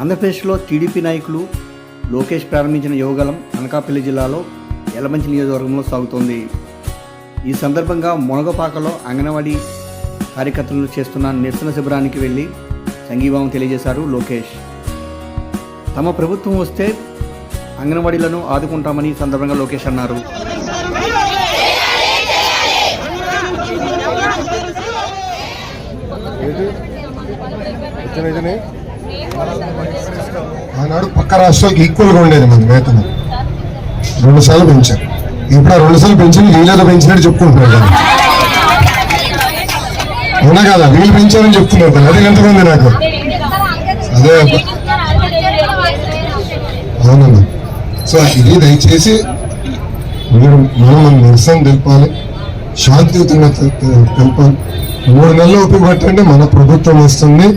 ఆంధ్రప్రదేశ్లో టీడీపీ నాయకులు లోకేష్ ప్రారంభించిన యువగలం అనకాపల్లి జిల్లాలో ఎలమంచి నియోజకవర్గంలో సాగుతోంది. ఈ సందర్భంగా మునగపాకలో అంగన్వాడీ కార్యకర్తలు చేస్తున్న నిరసన శిబిరానికి వెళ్ళి సంఘీభావం తెలియజేశారు లోకేష్. తమ ప్రభుత్వం వస్తే అంగన్వాడీలను ఆదుకుంటామని సందర్భంగా లోకేష్ అన్నారు. ఏది? ఆనాడు పక్క రాష్ట్రాలకు ఈక్వల్గా ఉండేది మన వేతనం. రెండు సార్లు పెంచారు. ఇప్పుడు ఆ రెండు సార్లు పెంచి వీళ్ళతో పెంచినట్టు చెప్పుకుంటున్నారు కదా. అవునా కదా? వీళ్ళు పెంచారని చెప్తున్నారు కదా. అది ఎంతమంది నాకు? అదే అవునమ్మా. సో ఇది దయచేసి మీరు మనం నిరసన శాంతియుతంగా తె- తెలపాలి మూడు నెలలు ఉపయోగపట్టండి మన ప్రభుత్వం వస్తుంది.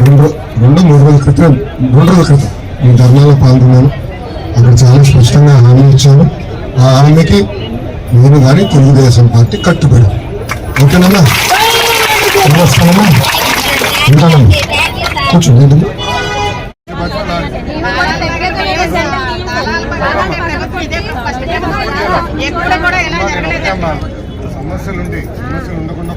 రెండు రెండు మూడు రోజుల క్రితం రెండు రోజుల క్రితం ఈ ధర్నాలో పాల్గొన్నాను. అక్కడ చాలా స్పష్టంగా హామీ ఇచ్చాను ఆ హామీకి నేను కానీ తెలుగుదేశం పార్టీ కట్టుబడి. ఓకేనమ్మా? నమస్కారమ్మా ఉంటానమ్మా. కూర్చోండి ఏంటమ్మా? ఎక్కడ కూడా ఎలా జరగలేదు. సమస్యలు ఉంది సమస్యలు ఉండకుండా